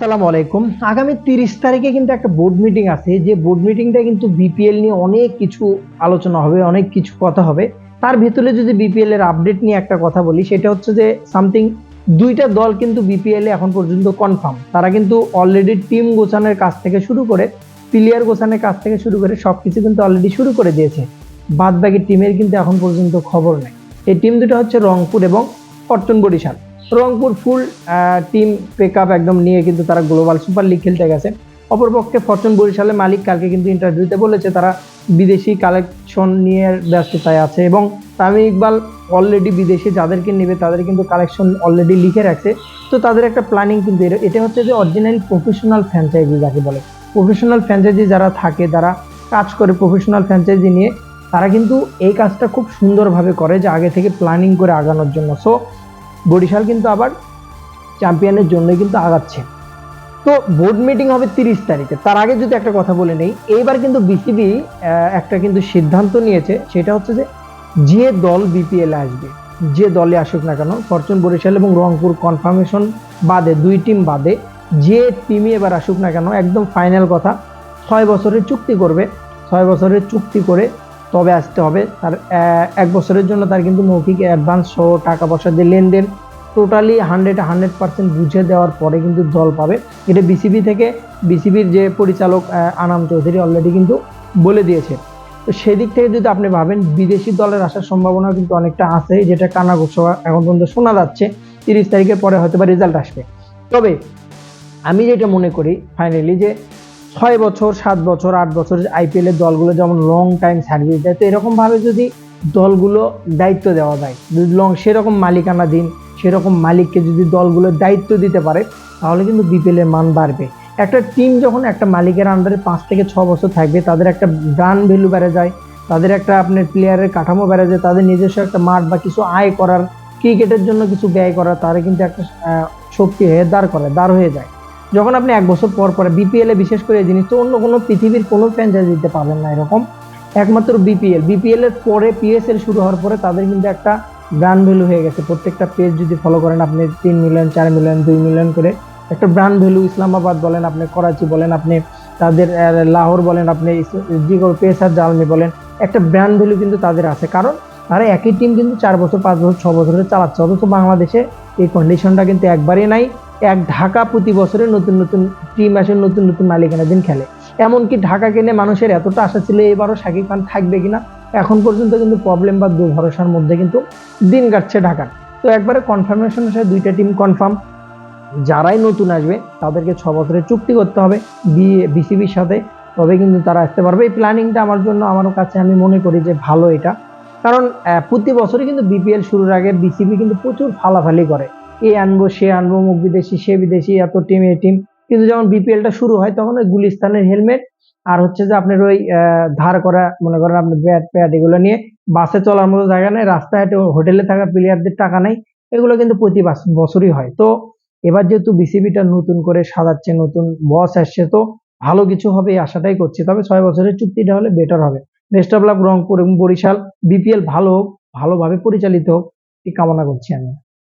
আসসালামু আলাইকুম। আগামী তিরিশ তারিখে কিন্তু একটা বোর্ড মিটিং আছে। যে বোর্ড মিটিংটা কিন্তু বিপিএল নিয়ে অনেক কিছু আলোচনা হবে, অনেক কিছু কথা হবে। তার ভিতরে যদি বিপিএল এর আপডেট নিয়ে একটা কথা বলি, সেটা হচ্ছে যে সামথিং দুইটা দল কিন্তু বিপিএল এ এখন পর্যন্ত কনফার্ম তারা কিন্তু অলরেডি টিম গোছানোর কাজ থেকে শুরু করে প্লেয়ার গোছানোর কাজ থেকে শুরু করে, সবকিছু কিন্তু অলরেডি শুরু করে দিয়েছে। বাদ বাকি টিমের কিন্তু এখন পর্যন্ত খবর নেই। এই টিম দুটো হচ্ছে রংপুর এবং পট্টন বরিশাল রংপুর ফুল টিম পেক একদম নিয়ে কিন্তু তারা গ্লোবাল সুপার লিগ খেলতে গেছে। অপরপক্ষে ফরচুন বরিশালের মালিক কালকে কিন্তু ইন্টারভিউতে বলেছে, তারা বিদেশি কালেকশন নিয়ে ব্যস্ততায় আছে এবং তামিম ইকবাল অলরেডি বিদেশি, যাদেরকে নেবে তাদের কিন্তু কালেকশন অলরেডি লিখে রাখছে। তো তাদের একটা প্ল্যানিং কিন্তু এটা- এটা হচ্ছে যে অরিজিনাল প্রফেশনাল ফ্র্যাঞ্চাইজি যাকে বলে। প্রফেশনাল ফ্র্যাঞ্চাইজি যারা থাকে, যারা কাজ করে প্রফেশনাল ফ্র্যাঞ্চাইজি নিয়ে, তারা কিন্তু এই কাজটা খুব সুন্দরভাবে করে যে আগে থেকে প্ল্যানিং করে আগানোর জন্য। সো বরিশাল কিন্তু আবার চ্যাম্পিয়নের জন্যই কিন্তু আগাচ্ছে। তো বোর্ড মিটিং হবে তিরিশ তারিখে। তার আগে যদি একটা কথা বলে নেই, এইবার কিন্তু বিসিবি একটা কিন্তু সিদ্ধান্ত নিয়েছে, সেটা হচ্ছে যে যে দল বিপিএলে আসবে, যে দলে আসুক না কেন, ফরচুন বরিশাল এবং রংপুর কনফার্মেশন বাদে, দুই টিম বাদে, যে টিমই এবার আসুক না কেন, একদম ফাইনাল কথা, ছয় বছরের চুক্তি করবে, ছয় বছরের চুক্তি করে তবে আসতে হবে। তার এক বছরের জন্য তার কিন্তু মৌখিক অ্যাডভান্স সহ টাকা পয়সা দিয়ে লেনদেন টোটালি হান্ড্রেড হান্ড্রেড পার্সেন্ট বুঝে দেওয়ার পরে কিন্তু দল পাবে। এটা বিসিবি থেকে বিসিবির যে পরিচালক আনাম চৌধুরী অলরেডি কিন্তু বলে দিয়েছে। তো সেদিক থেকে যদি আপনি ভাবেন, বিদেশি দলের আসার সম্ভাবনা কিন্তু অনেকটা আছে, যেটা কানা ঘোষণা এখন পর্যন্ত শোনা যাচ্ছে। তিরিশ তারিখের পরে হয়তো বা রেজাল্ট আসবে। তবে আমি যেটা মনে করি ফাইনালি যে ছয় বছর, সাত বছর, আট বছর আইপিএল এর দলগুলো যেমন লং টাইম সার্ভিস দেয়, তো এরকম ভাবে যদি দলগুলো দায়িত্ব দেওয়া যায়, যদি লং সেরকম মালিকানা দিন, সেরকম মালিককে যদি দলগুলো দায়িত্ব দিতে পারে, তাহলে কিন্তু বিপিএল এর মান বাড়বে। একটা টিম যখন একটা মালিকের আন্ডারে পাঁচ থেকে ছ বছর থাকবে, তাদের একটা ব্র্যান্ড ভ্যালু বেড়ে যায়, তাদের একটা আপনার প্লেয়ারের কাঠামো বেড়ে যায়, তাদের নিজস্ব একটা মাঠ বা কিছু আয় করার ক্রিকেটের জন্য কিছু ব্যয় করার, তারা কিন্তু একটা শক্তি হয়ে দাঁড় করে, দাঁড় হয়ে যায়। যখন আপনি এক বছর পর পরে বিপিএলে বিশেষ করে এই জিনিস তো অন্য কোনো পৃথিবীর কোনো ফ্র্যাঞ্চাইজ দিতে পারবেন না এরকম। একমাত্র বিপিএল বিপিএল এর পরে পিএসএল শুরু হওয়ার পরে তাদের কিন্তু একটা ব্র্যান্ড ভ্যালু হয়ে গেছে। প্রত্যেকটা পেজ যদি ফলো করেন আপনি তিন মিলিয়ন চার মিলিয়ন দুই মিলিয়ন করে একটা ব্র্যান্ড ভ্যালু ইসলামাবাদ বলেন আপনি, করাচি বলেন আপনি, তাদের লাহোর বলেন আপনি যে কোনো পেসার জালমি বলেন, একটা ব্র্যান্ড ভ্যালু কিন্তু তাদের আছে। কারণ তারা একই টিম কিন্তু চার বছর, পাঁচ বছর, ছ বছর চালাচ্ছে। অথচ বাংলাদেশে এই কন্ডিশনটা কিন্তু একবারই নাই। এক ঢাকা প্রতি বছরে নতুন নতুন টিম আসে, নতুন নতুন মালিকানা দিন খেলে। এমনকি ঢাকা কিনে মানুষের এতটা আশা ছিল এবারও শাকিব খান থাকবে কিনা, এখন পর্যন্ত কিন্তু প্রবলেম বা দুর্ভরসার মধ্যে কিন্তু দিন কাটছে ঢাকা তো একবারে কনফার্মেশন সাথে দুইটা টিম কনফার্ম যারাই নতুন আসবে, তাদেরকে ছ বছরের চুক্তি করতে হবে, বিএ, বিসিবির সাথে। তবে কিন্তু তারা আসতে পারবে। এই প্ল্যানিংটা আমার জন্য আমার কাছে আমি মনে করি যে ভালো এটা। কারণ প্রতি বছরই কিন্তু বিপিএল শুরুর আগে বিসিবি কিন্তু প্রচুর ফালাফালি করে। এ আনব, সে আনব, মুখ বিদেশি, সে বিদেশি, এত টিম এ টিম কিন্তু যখন বিপিএলটা শুরু হয় তখন ওই গুলিস্তানের হেলমেট আর হচ্ছে যে আপনার ওই ধার করা, মনে করেন আপনি ব্যাট প্যাট এগুলো নিয়ে বাসে চলার মতো জায়গা নেই রাস্তায় হেঁটে হোটেলে থাকা প্লেয়ারদের টাকা নেই, এগুলো কিন্তু প্রতি বছরই হয়। তো এবার যেহেতু বিসিবিটা নতুন করে সাজাচ্ছে, নতুন বস আসছে, তো ভালো কিছু হবে এই আশাটাই করছি। তবে ছয় বছরের চুক্তিটা হলে বেটার হবে। বেস্ট অফ লাক রংপুর এবং বরিশাল। বিপিএল ভালো হোক, ভালোভাবে পরিচালিত হোক, এই কামনা করছি আমি।